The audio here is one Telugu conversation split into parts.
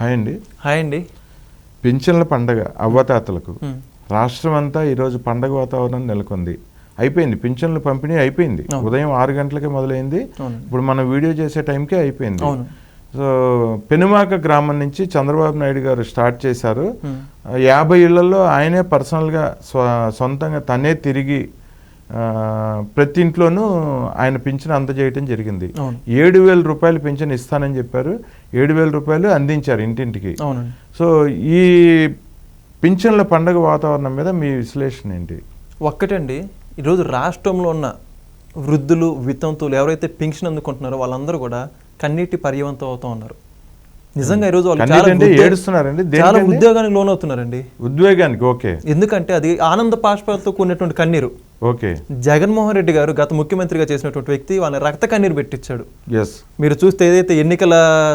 హాయ్ అండి. హాయ్ అండి. పింఛన్ల పండగ అవ్వతాతలకు. రాష్ట్రం అంతా ఈరోజు పండగ వాతావరణం నెలకొంది. అయిపోయింది. పింఛన్ల పంపిణీ అయిపోయింది. ఉదయం ఆరు గంటలకే మొదలైంది. ఇప్పుడు మనం వీడియో చేసే టైంకే అయిపోయింది. సో పెనుమాక గ్రామం నుంచి చంద్రబాబు నాయుడు గారు స్టార్ట్ చేశారు. యాభై ఇళ్ళలో ఆయనే పర్సనల్గా సొంతంగా తనే తిరిగి ప్రతి ఇంట్లోనూ ఆయన పింఛన్ అందజేయటం జరిగింది. ఏడు వేల రూపాయలు పింఛన్ ఇస్తానని చెప్పారు. ఏడు వేల రూపాయలు అందించారు ఇంటింటికి. సో ఈ పింఛన్ల పండగ వాతావరణం మీద మీ విశ్లేషణ ఏంటి? ఒక్కటండి. ఈరోజు రాష్ట్రంలో ఉన్న వృద్ధులు వితంతువులు ఎవరైతే పెన్షన్ అందుకుంటున్నారో వాళ్ళందరూ కూడా కన్నీటి పర్యవంతం అవుతూ ఉన్నారు. నిజంగా ఈరోజు వాళ్ళు ఏడుస్తున్నారండి. చాలా? ఉద్యోగానికి లోనవుతున్నారండి. ఉద్వేగానికి ఓకే. ఎందుకంటే అది ఆనంద పాష్పాలతో కూడినటువంటి కన్నీరు. ఓకే. జగన్మోహన్ రెడ్డి గారు గత ముఖ్యమంత్రిగా చేసినటువంటి వ్యక్తి వాళ్ళని రక్త కన్నీరు పెట్టించాడు. ఎస్ మీరు చూస్తే ఏదైతే ఎన్నికల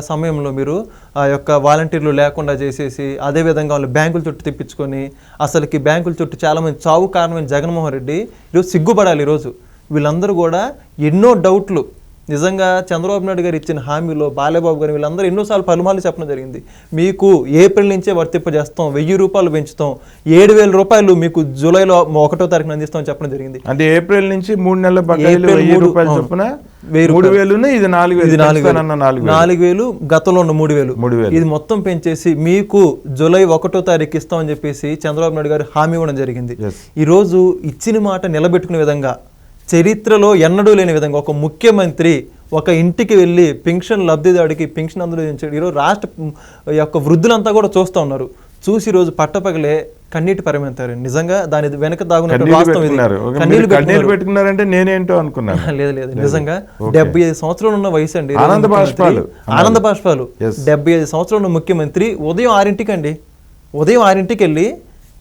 సమయంలో మీరు ఆ యొక్క వాలంటీర్లు లేకుండా చేసేసి అదే విధంగా వాళ్ళు బ్యాంకుల చుట్టూ తిప్పించుకొని అసలుకి బ్యాంకుల చుట్టూ చాలా మంది చావు కారణమైన జగన్మోహన్ రెడ్డి ఈరోజు సిగ్గుపడాలి ఈరోజు. వీళ్ళందరూ కూడా ఎన్నో డౌట్లు నిజంగా చంద్రబాబు నాయుడు గారు ఇచ్చిన హామీలో బాలేబాబు గారు వీళ్ళందరూ ఎన్నోసార్లు పలుమార్లు చెప్పడం జరిగింది. మీకు ఏప్రిల్ నుంచే వర్తింపజేస్తాం వెయ్యి రూపాయలు పెంచుతాం ఏడు వేల రూపాయలు మీకు జూలైలో ఒకటో తారీఖున అందిస్తామని చెప్పడం జరిగింది. అంటే ఏప్రిల్ నుంచి మూడు నెలల. చొప్పున మూడు వేలు ఇది నాలుగు ఇది నాలుగు నాలుగు వేలు గతంలో ఉన్న మూడు వేలు. మూడు వేలు. ఇది మొత్తం పెంచేసి మీకు జూలై ఒకటో తారీఖు ఇస్తామని చెప్పేసి చంద్రబాబు నాయుడు గారు హామీ ఇవ్వడం జరిగింది. Yes. ఈరోజు ఇచ్చిన మాట నిలబెట్టుకునే విధంగా చరిత్రలో ఎన్నడూ లేని విధంగా ఒక ముఖ్యమంత్రి ఒక ఇంటికి వెళ్ళి పెన్షన్ లబ్ధిదారుడికి పెన్షన్ అందజేయించాడు. ఈరోజు రాష్ట్ర యొక్క వృద్ధులంతా కూడా చూస్తూ ఉన్నారు. చూసి ఈరోజు పట్టపగలే కన్నీటి పరిమితారు. నిజంగా దాని వెనక దాగున్న కన్నీళ్ళు పెట్టుకున్నారంటే నేనేంటో అనుకున్నాను. లేదు లేదు. నిజంగా డెబ్బై ఐదు సంవత్సరాలు ఉన్న వయసు అండి. ఆనంద. బాష్పాలు. ఆనంద బాష్పాలు. డెబ్బై ఐదు సంవత్సరాలు ఉన్న ముఖ్యమంత్రి ఉదయం ఆరింటికి అండి. ఉదయం ఆరింటికి వెళ్ళి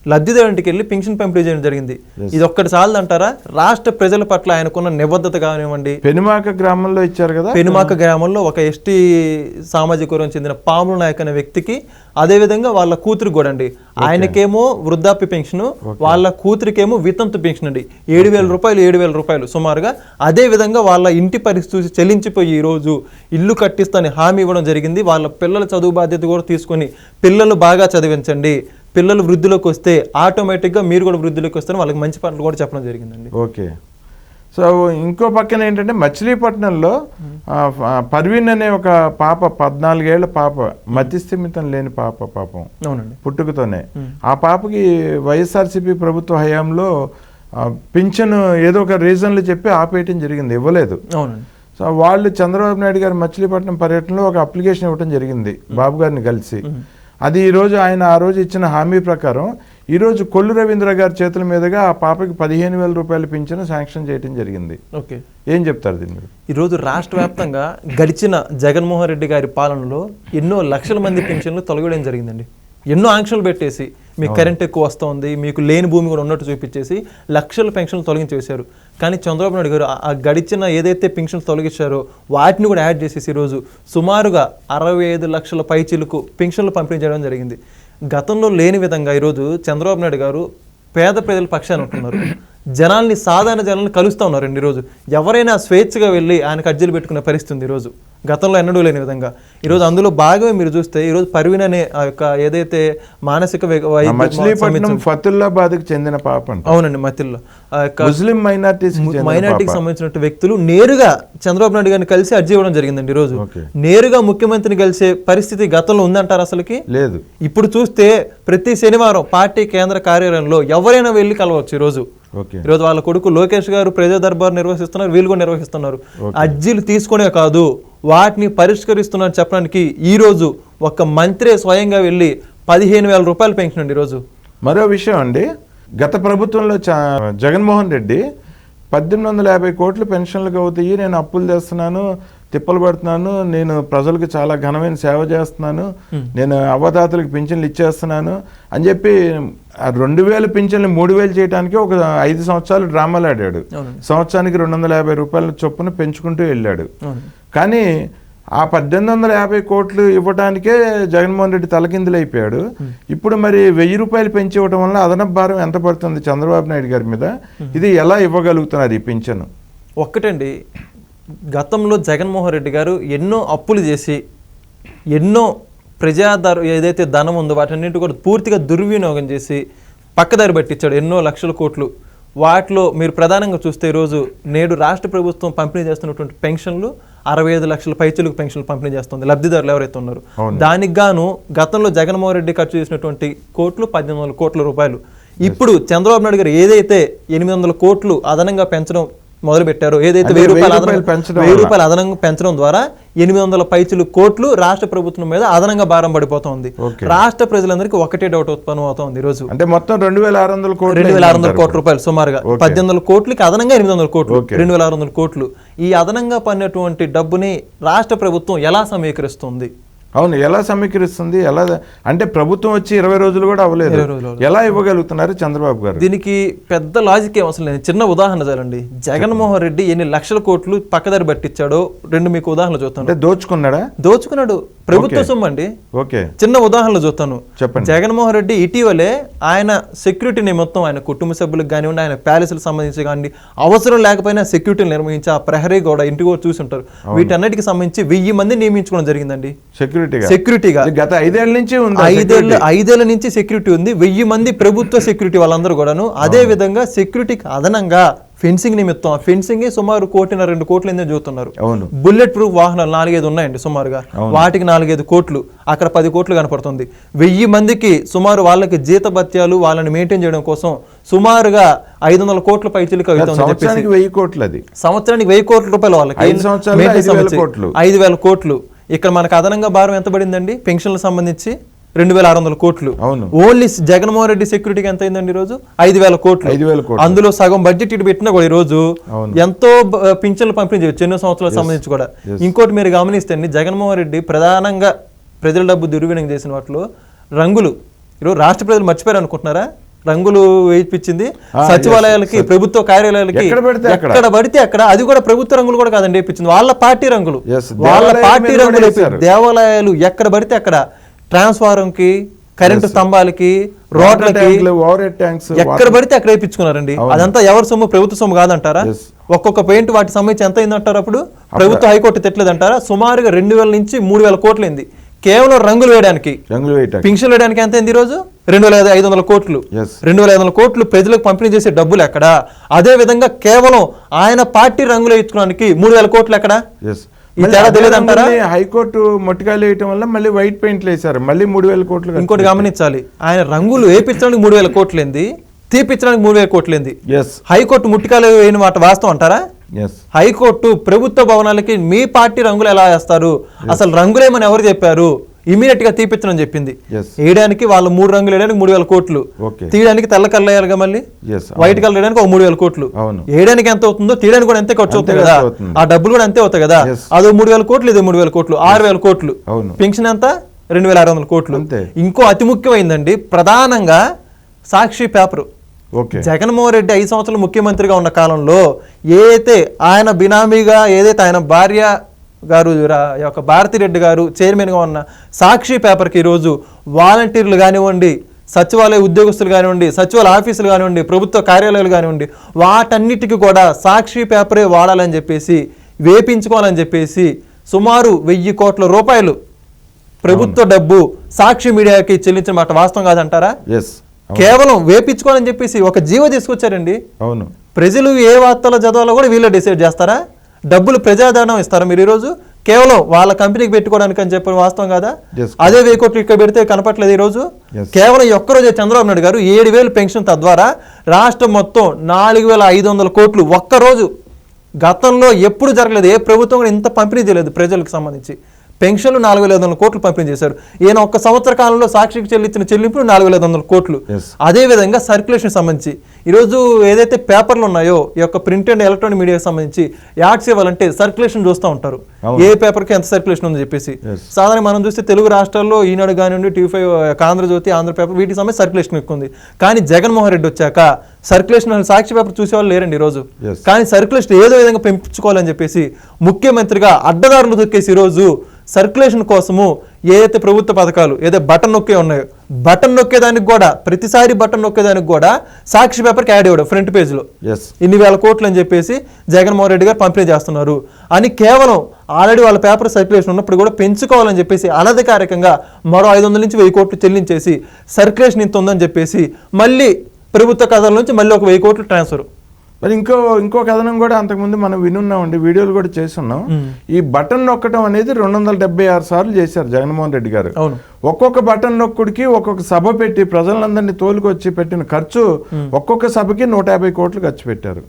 లబ్ధిదారుంటికి వెళ్ళి పెన్షన్ పంపిణీ చేయడం జరిగింది. ఇది ఒక్కటి చాలదు అంటారా? రాష్ట్ర ప్రజల పట్ల ఆయనకున్న నిబద్ధత కానివ్వండి. పెనుమాక గ్రామంలో ఇచ్చారు కదా? పెనుమాక గ్రామంలో ఒక ఎస్టీ సామాజిక వర్గం చెందిన పాముల నాయక్ అనే వ్యక్తికి అదే విధంగా వాళ్ళ కూతురు కూడా అండి. ఆయనకేమో వృద్ధాప్య పెన్షన్ వాళ్ళ కూతురికేమో వితంతు పెన్షన్ అండి. ఏడు వేల రూపాయలు ఏడు వేల రూపాయలు సుమారుగా. అదే విధంగా వాళ్ళ ఇంటి పరిస్థితి చెల్లించిపోయి ఈ రోజు ఇల్లు కట్టిస్తాని హామీ ఇవ్వడం జరిగింది. వాళ్ళ పిల్లల చదువు బాధ్యత కూడా తీసుకొని పిల్లలు బాగా చదివించండి. పిల్లలు వృద్ధిలోకి వస్తే ఆటోమేటిక్గా మీరు కూడా వృద్ధిలోకి వస్తే వాళ్ళకి మంచి పనులు కూడా చెప్పడం జరిగిందండి. ఓకే. సో ఇంకో పక్కన ఏంటంటే మచిలీపట్నంలో పర్వీన్ అనే ఒక పాప పద్నాలుగేళ్ళ పాప మతిస్థిమితం లేని పాప పాపం. అవునండి. పుట్టుకతోనే. ఆ పాపకి వైఎస్ఆర్సీపీ ప్రభుత్వ హయాంలో పింఛను ఏదో ఒక రీజన్లు చెప్పి ఆపేయటం జరిగింది. ఇవ్వలేదు. అవునండి. సో వాళ్ళు చంద్రబాబు నాయుడు గారు మచిలీపట్నం పర్యటనలో ఒక అప్లికేషన్ ఇవ్వడం జరిగింది. బాబు గారిని కలిసి. అది ఈ రోజు ఆయన ఆ రోజు ఇచ్చిన హామీ ప్రకారం ఈ రోజు కొల్లు రవీంద్ర గారి చేతుల మీదుగా ఆ పాపకి పదిహేను వేల రూపాయల పింఛను శాంక్షన్ చేయడం జరిగింది. ఓకే. ఏం చెప్తారు దీని మీద? ఈరోజు రాష్ట్ర వ్యాప్తంగా గడిచిన జగన్మోహన్ రెడ్డి గారి పాలనలో ఎన్నో లక్షల మంది పెన్షన్లు తొలగడం జరిగిందండి. ఎన్నో ఆంక్షలు పెట్టేసి మీకు కరెంట్ ఎక్కువ వస్తుంది మీకు లేని భూమి కూడా ఉన్నట్టు చూపించేసి లక్షల పెన్షన్లు తొలగించేశారు. కానీ చంద్రబాబు నాయుడు గారు ఆ- గడిచిన ఏదైతే పెన్షన్లు తొలగించారో వాటిని కూడా యాడ్ చేసేసి ఈరోజు సుమారుగా అరవై ఐదు లక్షల పైచీలకు పెన్షన్లు పంపిణీ చేయడం జరిగింది. గతంలో లేని విధంగా ఈరోజు చంద్రబాబు నాయుడు గారు పేద ప్రజల పక్షాన ఉంటున్నారు. జనాల్ని సాధారణ జనాల్ని కలుస్తూ ఉన్నారండి ఈరోజు. ఎవరైనా స్వేచ్ఛగా వెళ్ళి ఆయనకు అర్జీలు పెట్టుకునే పరిస్థితి ఉంది ఈరోజు. గతంలో ఎన్నడూ లేని విధంగా. ఈరోజు అందులో భాగమే మీరు చూస్తే ఈరోజు పర్వీన్ అనే ఆ యొక్క ఏదైతే మానసిక మచిలీపట్నం ఫతుల్లాబాద్కి చెందిన పాప అవునండి మతిల్లో. ఆ యొక్క ముస్లిం మైనార్టీస్ మైనార్టీకి సంబంధించిన వ్యక్తులు నేరుగా చంద్రబాబు నాయుడు గారిని కలిసి అర్జీ ఇవ్వడం జరిగిందండి ఈరోజు. నేరుగా ముఖ్యమంత్రిని కలిసే పరిస్థితి గతంలో ఉందంటారు అసలుకి? లేదు. ఇప్పుడు చూస్తే ప్రతి శనివారం పార్టీ కేంద్ర కార్యాలయంలో ఎవరైనా వెళ్ళి కలవచ్చు ఈరోజు. ఈరోజు వాళ్ళ కొడుకు లోకేష్ గారు ప్రజా దర్బార్ నిర్వహిస్తున్నారు వీళ్ళు కూడా నిర్వహిస్తున్నారు. అర్జీలు తీసుకునే కాదు. వాటిని పరిష్కరిస్తున్నారని చెప్పడానికి ఈరోజు ఒక మంత్రి స్వయంగా వెళ్ళి పదిహేను వేల రూపాయలు పెన్షన్ ఈరోజు. మరో విషయం అండి గత ప్రభుత్వంలో చా- జగన్మోహన్ రెడ్డి పద్దెనిమిది వందల యాభై కోట్లు పెన్షన్లకు అవుతాయి నేను అప్పులు చేస్తున్నాను తిప్పలు పడుతున్నాను నేను ప్రజలకు చాలా ఘనమైన సేవ చేస్తున్నాను నేను అవ్వదాతలకు పింఛన్లు ఇచ్చేస్తున్నాను అని చెప్పి రెండు వేల పింఛన్లు మూడు వేలు చేయడానికి ఒక ఐదు సంవత్సరాలు డ్రామాలు ఆడాడు. సంవత్సరానికి రెండు వందల యాభై రూపాయల చొప్పున పెంచుకుంటూ వెళ్ళాడు. కానీ ఆ పద్దెనిమిది వందల యాభై కోట్లు ఇవ్వడానికే జగన్మోహన్ రెడ్డి తలకిందులైపోయాడు ఇప్పుడు మరి వెయ్యి రూపాయలు పెంచి ఇవ్వడం వల్ల అదనపు భారం ఎంత పడుతుంది చంద్రబాబు నాయుడు గారి మీద? ఇది ఎలా ఇవ్వగలుగుతున్నారు ఈ పింఛను? ఒక్కటండి గతంలో జగన్మోహన్ రెడ్డి గారు ఎన్నో అప్పులు చేసి ఎన్నో ప్రజాధర ఏదైతే ధనం ఉందో వాటన్నిటి కూడా పూర్తిగా దుర్వినియోగం చేసి పక్కదారి పట్టించాడు. ఎన్నో లక్షల కోట్లు. వాటిలో మీరు ప్రధానంగా చూస్తే ఈరోజు నేడు రాష్ట్ర ప్రభుత్వం పంపిణీ చేస్తున్నటువంటి పెన్షన్లు అరవై ఐదు లక్షల పైచులకు పెన్షన్లు పంపిణీ చేస్తుంది. లబ్ధిదారులు ఎవరైతే ఉన్నారో. దానికి గాను గతంలో జగన్మోహన్ రెడ్డి ఖర్చు చేసినటువంటి కోట్లు పద్దెనిమిది వందల కోట్ల రూపాయలు. ఇప్పుడు చంద్రబాబు నాయుడు గారు ఏదైతే ఎనిమిది వందల కోట్లు అదనంగా పెంచడం మొదలు పెట్టారో ఏదైతే వెయ్యి రూపాయలు పెంచడం వెయ్యి. రూపాయలు అదనంగా పెంచడం ద్వారా ఎనిమిది వందల పైచులు కోట్లు రాష్ట్ర ప్రభుత్వం మీద అదనంగా భారం పడిపోతోంది. రాష్ట్ర ప్రజలందరికీ ఒకటే డౌట్ ఉత్పన్నం అవుతోంది ఈ రోజు అంటే మొత్తం రెండు వేల ఆరు వందల కోట్లు రెండు వేల ఆరు వందల కోట్ల రూపాయలు సుమారుగా. పద్దెనిమిది వందల కోట్లకి అదనంగా ఎనిమిది వందల కోట్లు. రెండు వేల ఆరు వందల కోట్లు. ఈ అదనంగా పడినటువంటి డబ్బుని రాష్ట్ర ప్రభుత్వం ఎలా సమీకరిస్తుంది? అవును ఎలా సమీకరిస్తుంది? ఎలా అంటే ప్రభుత్వం వచ్చి ఇరవై రోజులు కూడా అవ్వలేదు. ఇరవై రోజులు ఎలా ఇవ్వగలుగుతున్నారు చంద్రబాబు గారు? దీనికి పెద్ద లాజిక్ ఏం అవసరం లేదు. చిన్న ఉదాహరణ చాలండి జగన్మోహన్ రెడ్డి ఎన్ని లక్షల కోట్లు పక్కదారి పట్టించాడో రెండు మీకు ఉదాహరణ చూస్తాను. అంటే దోచుకున్నాడా? దోచుకున్నాడు. ప్రభుత్వ సొమ్ము అండి. ఓకే. చిన్న ఉదాహరణలు చూస్తాను. చెప్పండి. జగన్మోహన్ రెడ్డి ఇటీవలే ఆయన సెక్యూరిటీని మొత్తం ఆయన కుటుంబ సభ్యులకు కానివ్వండి ఆయన ప్యాలెస్లకు సంబంధించి కానివ్వండి అవసరం లేకపోయినా సెక్యూరిటీని నిర్వహించి ఆ ప్రహరీ కూడా ఇంటికి కూడా చూసి ఉంటారు. వీటన్నిటికి సంబంధించి వెయ్యి మంది నియమించుకోవడం జరిగిందండి. సెక్యూరిటీగా సెక్యూరిటీగా గత ఐదేళ్ళ నుంచి ఉంది ఐదేళ్ళ ఐదేళ్ళ నుంచి సెక్యూరిటీ ఉంది. వెయ్యి మంది ప్రభుత్వ సెక్యూరిటీ వాళ్ళందరూ కూడాను. అదే విధంగా సెక్యూరిటీకి అదనంగా ఫెన్సింగ్ నిమిత్తం. ఆ ఫెన్సింగ్ సుమారు కోటిన్నర రెండు కోట్లు ఏందో చూస్తున్నారు. అవును. బుల్లెట్ ప్రూఫ్ వాహనాలు నాలుగైదు ఉన్నాయండి సుమారుగా. వాటికి నాలుగైదు కోట్లు. అక్కడ పది కోట్లు కనపడుతుంది. వెయ్యి మందికి సుమారు వాళ్ళకి జీతభత్యాలు వాళ్ళని మెయింటైన్ చేయడం కోసం సుమారుగా ఐదు వందల కోట్ల పైచీలకు అవుతుంది వెయ్యి కోట్లు అది సంవత్సరానికి వెయ్యి కోట్ల రూపాయలు వాళ్ళకి ఐదు వేల కోట్లు. ఇక్కడ మనకు అదనంగా భారం ఎంత పడిందండి? పెన్షన్లకు సంబంధించి రెండు వేల ఆరు వందల కోట్లు. అవును. ఓన్లీ జగన్మోహన్ రెడ్డి సెక్యూరిటీకి ఎంత అయిందండి ఈ రోజు? ఐదు వేల కోట్లు. ఐదు వేల కోట్లు. అందులో సగం బడ్జెట్ ఇటు పెట్టినా కూడా ఈ రోజు. ఎంతో పింఛన్లు పంపిణీ చేయొచ్చు ఎన్నో సంవత్సరాలకు సంబంధించి కూడా. ఇంకోటి మీరు గమనిస్తే అండి జగన్మోహన్ రెడ్డి ప్రధానంగా ప్రజల డబ్బు దుర్వినియోగం చేసిన వాటిలో రంగులు. ఈరోజు రాష్ట్ర ప్రజలు మర్చిపోయారు అనుకుంటున్నారా? రంగులు వేయించింది. సచివాలయాలకి ప్రభుత్వ కార్యాలయాలకి ఎక్కడ పడితే అక్కడ. ఎక్కడ పడితే అక్కడ. అది కూడా ప్రభుత్వ రంగులు కూడా కాదండి వేయించింది. వాళ్ళ పార్టీ రంగులు. వాళ్ళ పార్టీ రంగులు దేవాలయాలు ఎక్కడ పడితే అక్కడ. ట్రాన్స్ఫారం కి కరెంటు స్తంభాలకి రోడ్లకి ఎక్కడ పడితే అక్కడ వేయించుకున్నారండి. అదంతా ఎవరి సొమ్ము? ప్రభుత్వ సొమ్ము కాదంటారా. ఒక్కొక్క పెయింట్ వాటికి సంబంధించి ఎంత అయిందంటారు అప్పుడు? ప్రభుత్వ హైకోర్టు తెట్లేదంటారా సుమారుగా రెండు వేల నుంచి మూడు వేల కోట్లు అయింది కేవలం రంగులు వేయడానికి. రంగులు వేయటానికి. పింఛన్ వేయడానికి ఎంత అయింది రోజు రెండు వేల ఐదు వందల కోట్లు. రెండు వేల ఐదు వందల కోట్లు ప్రజలకు పంపిణీ చేసే డబ్బులు ఎక్కడ? అదే విధంగా కేవలం ఆయన పార్టీ రంగులు వేయించుకోవడానికి మూడు వేల కోట్లు ఎక్కడ? హైకోర్టు మొట్టికాయలు వేయటం వల్ల మళ్ళీ వైట్ పెయింట్లు వేశారు. మళ్ళీ మూడు వేల కోట్లు ఇంకోటి గమనించాలి. ఆయన రంగులు వేయించడానికి మూడు వేల కోట్లు ఏంది తీపించడానికి మూడు వేల కోట్లు ఏంది హైకోర్టు ముట్టికాలు వేయని మాట వాస్తవం అంటారా? హైకోర్టు ప్రభుత్వ భవనాలకి మీ పార్టీ రంగులు ఎలా వేస్తారు? అసలు రంగులేమని ఎవరు చెప్పారు? ఇమీడియట్గా తీపిచ్చని చెప్పింది. వేయడానికి వాళ్ళు మూడు రంగులు వేయడానికి మూడు వేల కోట్లు. తీయడానికి తెల్ల కలర్ వేయాలిగా మళ్ళీ? వైట్ కలర్ వేయడానికి ఒక మూడు వేల కోట్లు. వేయడానికి ఎంత అవుతుందో తీయడానికి కూడా అంతే ఖర్చు అవుతుంది కదా. ఆ డబ్బులు కూడా అంతే అవుతాయి కదా. అదో మూడు వేల కోట్లు ఇదో మూడు వేల కోట్లు ఆరు వేల కోట్లు. పెన్షన్ ఎంత? రెండు వేల ఆరు వందల కోట్లు. ఇంకో అతి ముఖ్యమైందండి ప్రధానంగా సాక్షి పేపర్. జగన్మోహన్ రెడ్డి ఐదు సంవత్సరాలు ముఖ్యమంత్రిగా ఉన్న కాలంలో ఏదైతే ఆయన బినామీగా ఏదైతే ఆయన భార్య గారు యొక్క భారతిరెడ్డి గారు చైర్మన్గా ఉన్న సాక్షి పేపర్కి ఈరోజు వాలంటీర్లు కానివ్వండి సచివాలయ ఉద్యోగస్తులు కానివ్వండి సచివాలయ ఆఫీసులు కానివ్వండి ప్రభుత్వ కార్యాలయాలు కానివ్వండి వాటన్నిటికీ కూడా సాక్షి పేపరే వాడాలని చెప్పేసి వేపించుకోవాలని చెప్పేసి సుమారు వెయ్యి కోట్ల రూపాయలు ప్రభుత్వ డబ్బు సాక్షి మీడియాకి చెల్లించిన మాట వాస్తవం కాదంటారా? ఎస్ కేవలం వేపించుకోవాలని చెప్పేసి ఒక జీవో తీసుకొచ్చారండి. అవును. ప్రజలు ఏ వార్తలు చదవాలో కూడా వీళ్ళే డిసైడ్ చేస్తారా? డబ్బులు ప్రజాధనం ఇస్తారా మీరు ఈరోజు? కేవలం వాళ్ళ కంపెనీకి పెట్టుకోవడానికి అని చెప్పిన వాస్తవం కదా. అదే వెయ్యి కోట్లు ఇక్కడ పెడితే కనపట్లేదు ఈ రోజు Yes. కేవలం ఒక్కరోజే చంద్రబాబు నాయుడు గారు ఏడు వేలు పెన్షన్ తద్వారా రాష్ట్రం మొత్తం నాలుగు వేల ఐదు వందల కోట్లు ఒక్కరోజు గతంలో ఎప్పుడు జరగలేదు. ఏ ప్రభుత్వం కూడా ఇంత పంపిణీ చేయలేదు ప్రజలకు సంబంధించి. పెన్షన్లు నాలుగు వేల ఐదు వందల కోట్లు పంపిణీ చేశారు. ఈయన ఒక్క సంవత్సర కాలంలో సాక్షికి చెల్లించిన చెల్లింపులు నాలుగు వేల ఐదు వందల కోట్లు. Yes. అదే విధంగా సర్క్యులేషన్ సంబంధించి ఈరోజు ఏదైతే పేపర్లు ఉన్నాయో ఈ యొక్క ప్రింట్ అండ్ ఎలక్ట్రానిక్ మీడియాకి సంబంధించి యాడ్స్ ఇవ్వాలంటే సర్క్యులేషన్ చూస్తూ ఉంటారు. ఏ పేపర్కి ఎంత సర్క్యులేషన్ ఉందని చెప్పేసి. సాధారణ మనం చూస్తే తెలుగు రాష్ట్రాల్లో ఈనాడు కానివ్వండి TV five Andhrajyothi Andhra paper వీటికి సంబంధించి సర్క్యులేషన్ ఎక్కువ ఉంది కానీ జగన్మోహన్ రెడ్డి వచ్చాక సర్క్యులేషన్ సాక్షి పేపర్ చూసేవాళ్ళు లేరండి ఈరోజు. కానీ సర్క్యులేషన్ ఏదో విధంగా పెంచుకోవాలని చెప్పేసి ముఖ్యమంత్రిగా అడ్డదారులు దొక్కేసి ఈరోజు సర్క్యులేషన్ కోసము ఏదైతే ప్రభుత్వ పథకాలు ఏదైతే బటన్ నొక్కే ఉన్నాయో బటన్ నొక్కేదానికి కూడా ప్రతిసారి బటన్ నొక్కేదానికి కూడా సాక్షి పేపర్కి యాడ్ ఇవ్వడం ఫ్రంట్ పేజ్లో. ఎస్ ఇన్ని వేల కోట్లు అని చెప్పేసి జగన్మోహన్ రెడ్డి గారు పంపిణీ చేస్తున్నారు. అని కేవలం ఆల్రెడీ వాళ్ళ పేపర్ సర్క్యులేషన్ ఉన్నప్పుడు కూడా పెంచుకోవాలని చెప్పేసి అనధికారికంగా మరో ఐదు వందల నుంచి వెయ్యి కోట్లు చెల్లించేసి సర్క్యులేషన్ ఇంత ఉందని చెప్పేసి మళ్ళీ ప్రభుత్వ కథల నుంచి మళ్ళీ ఒక వెయ్యి కోట్లు ట్రాన్స్ఫర్. మరి ఇంకో ఇంకో కథనం కూడా అంతకుముందు మనం వినున్నామండి వీడియోలు కూడా చేస్తున్నాం. ఈ బటన్ నొక్కడం అనేది రెండు వందల డెబ్బై ఆరు సార్లు చేశారు జగన్మోహన్ రెడ్డి గారు. అవును. ఒక్కొక్క బటన్ నొక్కుడికి ఒక్కొక్క సభ పెట్టి ప్రజలందరినీ తోలుకొచ్చి పెట్టిన ఖర్చు ఒక్కొక్క సభకి నూట యాభై కోట్లు ఖర్చు పెట్టారు.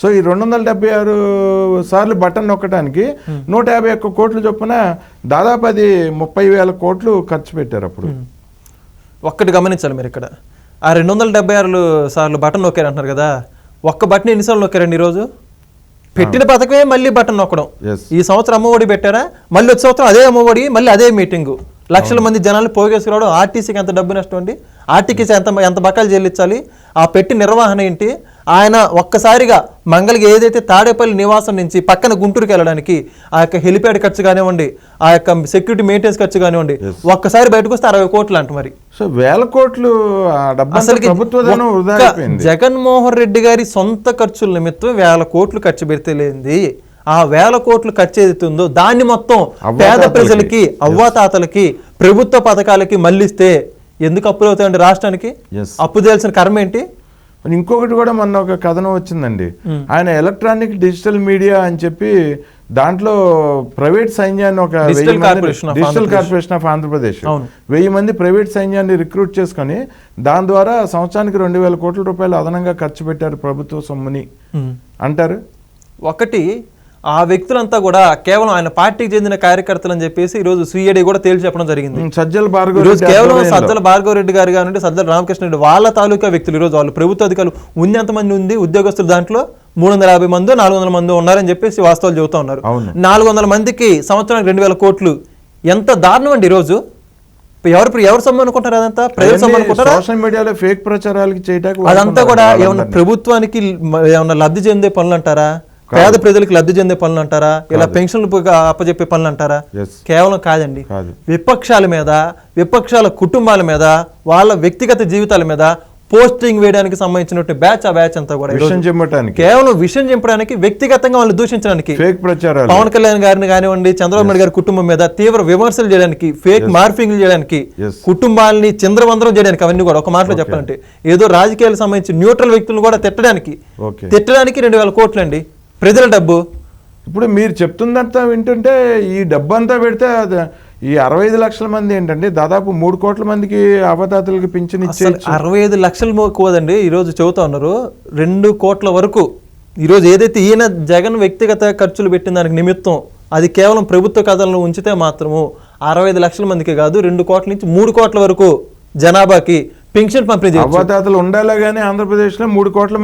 సో ఈ రెండు వందల డెబ్బై ఆరు సార్లు బటన్ నొక్కడానికి నూట యాభై ఒక్క కోట్లు చొప్పున దాదాపు అది ముప్పై వేల కోట్లు ఖర్చు పెట్టారు అప్పుడు. ఒక్కటి గమనించాలి మీరు ఇక్కడ. ఆ రెండు వందల డెబ్బై ఆరు సార్లు బటన్ నొక్కారు అంటున్నారు కదా. ఒక్క బటన్ ఎన్నిసార్లు నొక్కారండి ఈరోజు? పెట్టిన పథకమే మళ్ళీ బటన్ నొక్కడం. ఈ సంవత్సరం అమ్మఒడి పెట్టారా? మళ్ళీ వచ్చే సంవత్సరం అదే అమ్మఒడి మళ్ళీ అదే మీటింగు లక్షల మంది జనాలు పోగేసుకురావడం ఆర్టీసీకి ఎంత డబ్బు నష్టం అండి? ఆర్టీసీకి ఎంత ఎంత బకాయిలు చెల్లించాలి? ఆ పెట్టి నిర్వహణ ఏంటి? ఆయన ఒక్కసారిగా మంగళకి ఏదైతే తాడేపల్లి నివాసం నుంచి పక్కన గుంటూరుకి వెళ్ళడానికి ఆ యొక్క హెలిప్యాడ్ ఖర్చు కానివ్వండి ఆ యొక్క సెక్యూరిటీ మెయింటెనెన్స్ ఖర్చు కానివ్వండి ఒక్కసారి బయటకు వస్తే అరవై కోట్లు అంట మరి. సో వేల కోట్లు జగన్మోహన్ రెడ్డి గారి సొంత ఖర్చుల నిమిత్తం వేల కోట్లు ఖర్చు పెడితే లేనిది ఆ వేల కోట్లు ఖర్చు ఏదైతే ఉందో దాన్ని మొత్తం పేద. ప్రజలకి అవ్వాతాతలకి ప్రభుత్వ పథకాలకి మళ్ళిస్తే ఎందుకు అప్పులు అవుతాయండి రాష్ట్రానికి? అప్పు చేయాల్సిన కర్మ ఏంటి? ఇంకొకటి కూడా మొన్న ఒక కథనం వచ్చిందండి. ఆయన ఎలక్ట్రానిక్ డిజిటల్ మీడియా అని చెప్పి దాంట్లో ప్రైవేట్ సైన్యాన్ని ఒక డిజిటల్ కార్పొరేషన్ ఆఫ్ ఆంధ్రప్రదేశ్. వెయ్యి మంది ప్రైవేట్ సైన్యాన్ని రిక్రూట్ చేసుకొని దాని ద్వారా సంవత్సరానికి రెండు వేల కోట్ల రూపాయలు అదనంగా ఖర్చు పెట్టారు ప్రభుత్వ సొమ్ముని. అంటారు ఒకటి ఆ వ్యక్తులంతా కూడా కేవలం ఆయన పార్టీకి చెందిన కార్యకర్తలు అని చెప్పేసి ఈరోజు సిఐడి కూడా తేల్చి చెప్పడం జరిగింది సజ్జల భార్గవ రెడ్డి కేవలం. సజ్జల భార్గవ రెడ్డి గారు కానివ్వండి సజ్జల రామకృష్ణ రెడ్డి వాళ్ళ తాలూకా వ్యక్తులు ఈరోజు వాళ్ళు ప్రభుత్వ అధికారులు ఉంది ఎంతమంది ఉంది ఉద్యోగస్తులు దాంట్లో మూడు వందల యాభై మంది నాలుగు వందల మంది ఉన్నారని చెప్పేసి వాస్తవాలు చెబుతా ఉన్నారు. నాలుగు వందల మందికి సంవత్సరానికి రెండు వేల కోట్లు ఎంత దారుణం అండి ఈరోజు ఎవరు ఎవరు సొమ్ము అనుకుంటారు అదంతా ప్రజల సొమ్ము అనుకుంటారా సోషల్ మీడియాలో ఫేక్ ప్రచారాలకి చేయటానికి అదంతా కూడా ఏమన్నా. ప్రభుత్వానికి ఏమన్నా లబ్ధి చెందే పనులు అంటారా పేద ప్రజలకు లబ్ధి చెందే పనులు అంటారా? ఇలా పెన్షన్లు అప్పచెప్పే పనులు అంటారా? కేవలం కాదండి. కాదు. విపక్షాల మీద విపక్షాల కుటుంబాల మీద వాళ్ళ వ్యక్తిగత జీవితాల మీద పోస్టింగ్ వేయడానికి సంబంధించినటువంటి బ్యాచ్ ఆ బ్యాచ్ అంతా కూడా విషయం చెప్పటానికి. కేవలం విషయం చెప్పడానికి వ్యక్తిగతంగా వాళ్ళు దూషించడానికి ఫేక్ ప్రచారాలు. పవన్ కళ్యాణ్ గారిని కానివ్వండి చంద్రబాబు నాయుడు గారి కుటుంబం మీద తీవ్ర విమర్శలు చేయడానికి ఫేక్ మార్ఫింగ్లు చేయడానికి. కుటుంబాలని చంద్రవందరం చేయడానికి అవన్నీ కూడా ఒక మాటలో చెప్పాలంటే ఏదో రాజకీయాలకు సంబంధించి న్యూట్రల్ వ్యక్తులను కూడా తిట్టడానికి తిట్టడానికి రెండు వేల కోట్లు అండి ప్రజల డబ్బు. ఇప్పుడు మీరు చెప్తుందంతా వింటుంటే ఈ డబ్బు అంతా పెడితే అది ఈ అరవై ఐదు లక్షల మంది ఏంటంటే దాదాపు మూడు కోట్ల మందికి అవతాతలకి పింఛన్ ఇచ్చే అరవై ఐదు లక్షలు మోకోదండి ఈరోజు చెబుతా ఉన్నారు. రెండు కోట్ల వరకు. ఈరోజు ఏదైతే ఈయన జగన్ వ్యక్తిగత ఖర్చులు పెట్టిన దానికి నిమిత్తం అది కేవలం ప్రభుత్వ కథలను ఉంచితే మాత్రము అరవై ఐదు లక్షల మందికి కాదు రెండు కోట్ల నుంచి మూడు కోట్ల వరకు జనాభాకి పెన్షన్ పంపిణీ. అవతాతలు ఉండాలి కానీ ఆంధ్రప్రదేశ్లో మూడు కోట్ల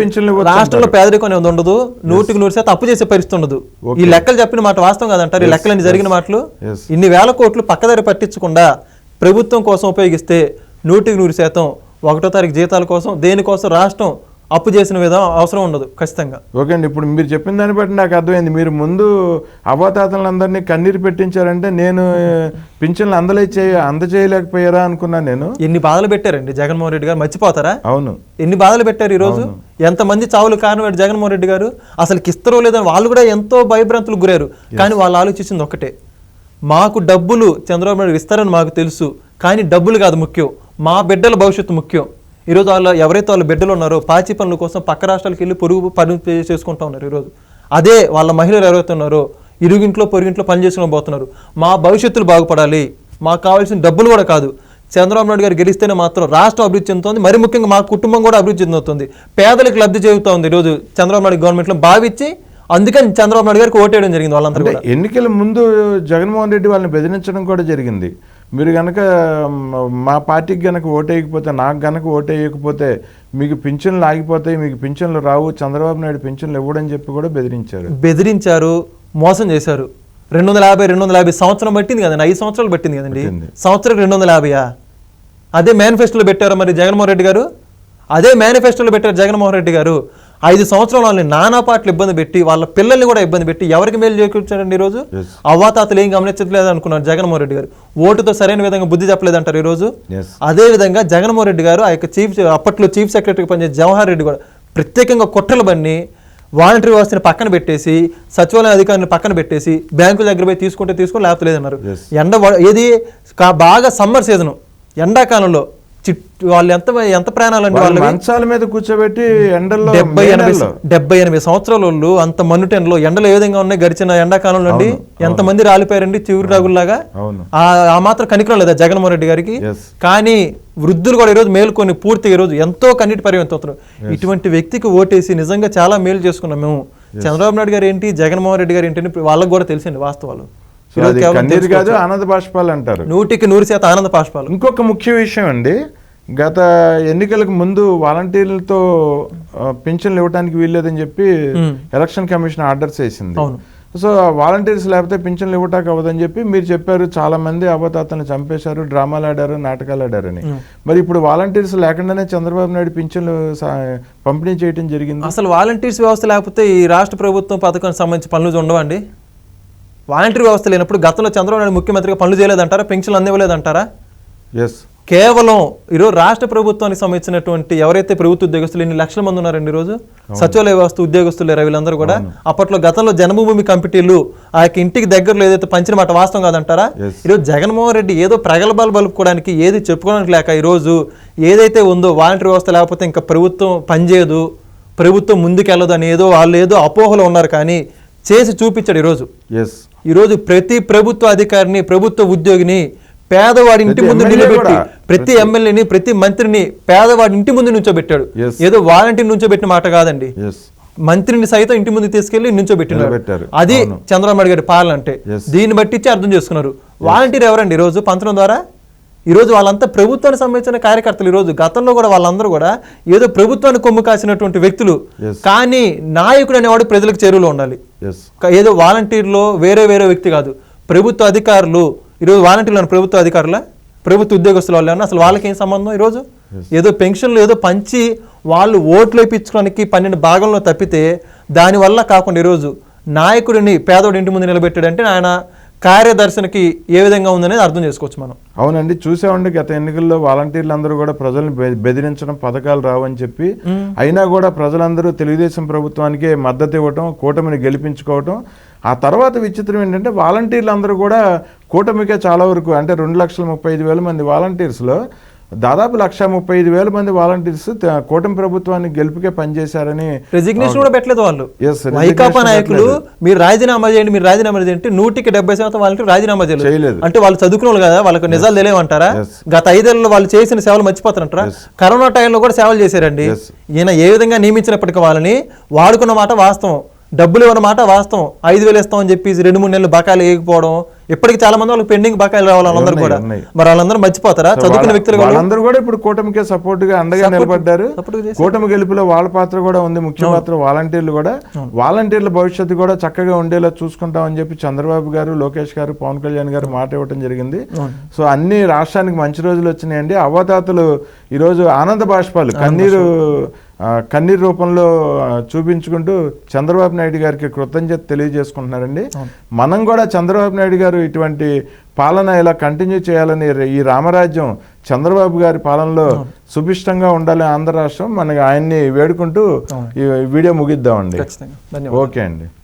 పింఛన్లు ఇవ్వచ్చు రాష్ట్రంలో పేదరికం అనేది ఉండదు నూటికి నూరు శాతం అప్పు చేసే పరిస్థితి ఉండదు ఈ లెక్కలు చెప్పిన మాట వాస్తవం కాదంటారు ఈ లెక్కలన్నీ జరిగిన మాటలు. ఇన్ని వేల కోట్లు పక్కదారి పట్టించకుండా ప్రభుత్వం కోసం ఉపయోగిస్తే నూటికి నూరు శాతం ఒకటో తారీఖు జీతాల కోసం దేనికోసం రాష్ట్రం అప్పు చేసిన విధానం అవసరం ఉండదు ఖచ్చితంగా. ఓకే అండి ఇప్పుడు మీరు చెప్పిన దాన్ని బట్టి నాకు అర్థమైంది. మీరు ముందు అవతాతలందరినీ కన్నీరు పెట్టించారంటే నేను పింఛన్లు అందలే అందచేయలేకపోయారా అనుకున్నాను నేను. ఎన్ని బాధలు పెట్టారండి జగన్మోహన్ రెడ్డి గారు మర్చిపోతారా? అవును. ఎన్ని బాధలు పెట్టారు ఈ రోజు ఎంతమంది చావులు కారణం జగన్మోహన్ రెడ్డి గారు? అసలు ఇస్తారో లేదని వాళ్ళు కూడా ఎంతో భయభ్రాంతులకు గురారు. కానీ వాళ్ళు ఆలోచించింది ఒకటే మాకు డబ్బులు చంద్రబాబు నాయుడు ఇస్తారని మాకు తెలుసు కానీ డబ్బులు కాదు ముఖ్యం. మా బిడ్డల భవిష్యత్తు ముఖ్యం. ఈరోజు వాళ్ళు ఎవరైతే వాళ్ళ బిడ్డలు ఉన్నారో పాచి పనుల కోసం పక్క రాష్ట్రాలకు వెళ్ళి పొరుగు పని చేసుకుంటా ఉన్నారు ఈరోజు. అదే వాళ్ళ మహిళలు ఎవరైతే ఉన్నారో ఇరుగింట్లో పొరుగింట్లో పని చేసుకుని పోతున్నారు. మా భవిష్యత్తులు బాగుపడాలి. మాకు కావాల్సిన డబ్బులు కూడా కాదు. చంద్రబాబు నాయుడు గారు గెలిస్తేనే మాత్రం రాష్ట్రం అభివృద్ధి చెందుతోంది. మరి ముఖ్యంగా మా కుటుంబం కూడా అభివృద్ధి చెందుతుంది. పేదలకు లబ్ధి చేరుతోంది ఈరోజు చంద్రబాబు నాయుడు గవర్నమెంట్లో భావించి అందుకని చంద్రబాబు నాయుడు గారికి ఓటేయడం జరిగింది కూడా. ఎన్నికల ముందు జగన్మోహన్ రెడ్డి వాళ్ళని బెదిరించడం కూడా జరిగింది. మీరు గనక మ- పార్టీకి గనక ఓటేయకపోతే నాకు గనక ఓటేయకపోతే మీకు పింఛన్లు ఆగిపోతాయి మీకు పింఛన్లు రావు చంద్రబాబు నాయుడు పింఛన్లు ఇవ్వడని చెప్పి కూడా బెదిరించారు. బెదిరించారు మోసం చేశారు. రెండు వందల యాభై రెండు వందల యాభై సంవత్సరం పట్టింది కదండి ఐదు సంవత్సరాలు పట్టింది కదండి. సంవత్సరం రెండు వందల యాభైయా అదే మేనిఫెస్టోలో పెట్టారు మరి జగన్మోహన్ రెడ్డి గారు? అదే మేనిఫెస్టోలో పెట్టారు జగన్మోహన్ రెడ్డి గారు. ఐదు సంవత్సరాలు వాళ్ళని నానా పాటలు ఇబ్బంది పెట్టి వాళ్ళ పిల్లల్ని కూడా ఇబ్బంది పెట్టి ఎవరికి మేలు చేకూర్చారండి ఈరోజు. అవ్వాతాతలు ఏం గమనించట్లేదు అనుకున్నారు జగన్మోహన్ రెడ్డి గారు. ఓటుతో సరైన విధంగా బుద్ధి చెప్పలేదంటారు ఈరోజు? ఎస్ అదే విధంగా జగన్మోహన్ రెడ్డి గారు ఆ యొక్క చీఫ్ అప్పట్లో చీఫ్ సెక్రటరీకి పనిచేసే జవహర్ రెడ్డి కూడా ప్రత్యేకంగా కుట్రలు బన్ని వాలంటరీ వ్యవస్థని పక్కన పెట్టేసి సచివాలయ అధికారులను పక్కన పెట్టేసి బ్యాంకుల దగ్గర పోయి తీసుకుంటే తీసుకుని లేకపోతే లేదన్నారు. ఎండ ఏది బాగా సమ్మర్ సీజన్ ఎండాకాలంలో వాళ్ళు ఎంత ఎంత ప్రాణాలు అండి వాళ్ళ మంచాల మీద కూర్చోబెట్టి ఎండల్లో డెబ్బై ఎనభై. డెబ్బై ఎనభై సంవత్సరాల వాళ్ళు అంత మన్నుటెండలో ఎండలు ఏ విధంగా ఉన్నాయి? గడిచిన ఎండాకాలంలో అండి ఎంతమంది రాలిపోయారండి చివరి రాగుల్లాగా? ఆ ఆ మాత్రం కనికరం లేదా జగన్మోహన్ రెడ్డి గారికి కానీ వృద్ధులు కూడా ఈరోజు మేలుకొని పూర్తిగా ఈరోజు ఎంతో కన్నీటి పరివంతం అవుతున్నారు ఇటువంటి వ్యక్తికి ఓటేసి నిజంగా చాలా మేలు చేసుకున్నాం మేము. చంద్రబాబు నాయుడు గారు ఏంటి జగన్మోహన్ రెడ్డి గారు ఏంటి అని వాళ్ళకి కూడా తెలిసింది వాస్తవాలు. కన్నీరు కాదు ఆనంద బాష్పాలు అంటారు. నూటికి నూరు శాతం ఆనంద పాష్పాలు. ఇంకొక ముఖ్య విషయం అండి గత ఎన్నికలకు ముందు వాలంటీర్లతో పింఛన్లు ఇవ్వడానికి వీల్లేదని చెప్పి ఎలక్షన్ కమిషన్ ఆర్డర్స్ వేసింది. అవును. సో వాలంటీర్స్ లేకపోతే పింఛన్లు ఇవ్వటానికి అవ్వదని చెప్పి మీరు చెప్పారు చాలా మంది అవతాతలను చంపేశారు డ్రామాలు ఆడారు నాటకాలు ఆడారని. మరి ఇప్పుడు వాలంటీర్స్ లేకుండానే చంద్రబాబు నాయుడు పింఛన్లు పంపిణీ చేయడం జరిగింది? అసలు వాలంటీర్స్ వ్యవస్థ లేకపోతే ఈ రాష్ట్ర ప్రభుత్వం పథకానికి సంబంధించి పనులు ఉండవండి? వాలంటీర్ వ్యవస్థ లేనప్పుడు గతంలో చంద్రబాబు నాయుడు ముఖ్యమంత్రిగా పనులు చేయలేదంటారా? పెన్షన్లు అందివ్వలేదంటారా? ఎస్ కేవలం ఈరోజు రాష్ట్ర ప్రభుత్వానికి సంబంధించినటువంటి ఎవరైతే ప్రభుత్వ ఉద్యోగస్తులు ఎన్ని లక్షల మంది ఉన్నారండి ఈరోజు? సచివాలయ వ్యవస్థ ఉద్యోగస్తులు లేరు వీళ్ళందరూ కూడా? అప్పట్లో గతంలో జన్మభూమి కమిటీలు ఆ యొక్క ఇంటికి దగ్గరలో ఏదైతే పంచిన మాట వాస్తవం కాదంటారా. ఈరోజు జగన్మోహన్ రెడ్డి ఏదో ప్రగల్భాలు బలుపుకోవడానికి ఏది చెప్పుకోవడానికి లేక ఈరోజు ఏదైతే ఉందో వాలంటీర్ వ్యవస్థ లేకపోతే ఇంకా ప్రభుత్వం పనిచేయదు ప్రభుత్వం ముందుకెళ్ళదు అని ఏదో వాళ్ళు ఏదో అపోహలో ఉన్నారు కానీ చేసి చూపించాడు ఈరోజు. ఎస్ ఈరోజు ప్రతి ప్రభుత్వ అధికారిని ప్రభుత్వ ఉద్యోగిని పేదవాడి ఇంటి ముందు నిలబెట్టి ప్రతి ఎమ్మెల్యేని ప్రతి మంత్రిని పేదవాడి ఇంటి ముందు నుంచోబెట్టాడు. ఏదో వాలంటీర్ నుంచోబెట్టిన మాట కాదండి. మంత్రిని సైతం ఇంటి ముందు తీసుకెళ్ళి నుంచోబెట్టినారు. అది చంద్రబాబు గారి పాలన అంటే. దీన్ని బట్టి ఇచ్చి అర్థం చేసుకున్నారు. వాలంటీర్ ఎవరండి? ఈరోజు పంచడం ద్వారా? ఈరోజు వాళ్ళంతా ప్రభుత్వానికి సంబంధించిన కార్యకర్తలు ఈరోజు. గతంలో కూడా వాళ్ళందరూ కూడా ఏదో ప్రభుత్వాన్ని కొమ్ము కాసినటువంటి వ్యక్తులు. కానీ నాయకుడు అనేవాడు ప్రజలకు చేరువలో ఉండాలి. ఏదో వాలంటీర్లో వేరే వేరే వ్యక్తి కాదు. ప్రభుత్వ అధికారులు ఈరోజు వాలంటీర్లు ప్రభుత్వ అధికారుల ప్రభుత్వ ఉద్యోగస్తుల వాళ్ళు అసలు వాళ్ళకి ఏం సంబంధం ఈరోజు? ఏదో పెన్షన్లు ఏదో పంచి వాళ్ళు ఓట్లు వేయించుకోవడానికి పన్నెండు భాగంలో తప్పితే దానివల్ల కాకుండా ఈరోజు నాయకుడిని పేదోడి ఇంటి ముందు నిలబెట్టాడంటే ఆయన కార్యదర్శనకి ఏ విధంగా ఉందనేది అర్థం చేసుకోవచ్చు మనం. అవునండి చూసామండి గత ఎన్నికల్లో వాలంటీర్లు అందరూ కూడా ప్రజల్ని బెదిరించడం పథకాలు రావని చెప్పి అయినా కూడా ప్రజలందరూ తెలుగుదేశం ప్రభుత్వానికే మద్దతు ఇవ్వటం కూటమిని గెలిపించుకోవటం ఆ తర్వాత విచిత్రం ఏంటంటే వాలంటీర్లు అందరూ కూడా కూటమికే చాలా వరకు అంటే రెండు లక్షల ముప్పై ఐదు వేల మంది వాలంటీర్స్లో దాదాపు లక్ష ముప్పై ఐదు వేల మంది వాలంటీర్స్ కూటమి ప్రభుత్వాన్ని గెలుపుకే పనిచేశారని రెసిగ్నేషన్ కూడా పెట్టలేదు వాళ్ళు. వైకాపా నాయకులు మీరు రాజీనామా చేయండి మీరు రాజీనామా చేయండి నూటికి డెబ్బై శాతం వాళ్ళకి రాజీనామా చేయలేదు. అంటే వాళ్ళు చదువుకున్న వాళ్ళు కదా వాళ్ళకి నిజాలు తెలియమంటారా. గత ఐదేళ్ళలో వాళ్ళు చేసిన సేవలు మర్చిపోతారంటారా? కరోనా టైంలో కూడా సేవలు చేశారండి. ఈయన ఏ విధంగా నియమించినప్పటికీ వాళ్ళని వాడుకున్న మాట వాస్తవం. డబ్బులు ఇవ్వన మాట వాస్తవం. ఐదు వేలు ఇస్తామని చెప్పి రెండు మూడు నెలలు బకాయిలు వేయకపోవడం ఇప్పటికి చాలా మంది వాళ్ళకి పెండింగ్ బకాయిలు రావాలి వాళ్ళందరూ కూడా. మరి వాళ్ళందరూ మర్చిపోతారా? చదువుకున్న వ్యక్తులు వాళ్ళందరూ కూడా ఇప్పుడు కూటమికే సపోర్ట్గా అండగా నిలబడ్డారు. కూటమి గెలుపులో వాళ్ళ పాత్ర కూడా ఉంది ముఖ్య పాత్ర వాలంటీర్లు కూడా. వాలంటీర్ల భవిష్యత్తు కూడా చక్కగా ఉండేలా చూసుకుంటామని చెప్పి చంద్రబాబు గారు లోకేష్ గారు పవన్ కళ్యాణ్ గారు మాట ఇవ్వడం జరిగింది. సో అన్ని రాష్ట్రానికి మంచి రోజులు వచ్చినాయండి. అవ్వతాతలు ఈరోజు ఆనంద బాష్పాలు కన్నీరు కన్నీరు రూపంలో చూపించుకుంటూ చంద్రబాబు నాయుడు గారికి కృతజ్ఞత తెలియజేసుకుంటున్నారండి. మనం కూడా చంద్రబాబు నాయుడు గారు ఇటువంటి పాలన ఇలా కంటిన్యూ చేయాలని ఈ రామరాజ్యం చంద్రబాబు గారి పాలనలో సుభిష్టంగా ఉండాలి ఆంధ్ర రాష్ట్రం మనకి ఆయన్ని వేడుకుంటూ ఈ వీడియో ముగిద్దామండి. ఓకే అండి.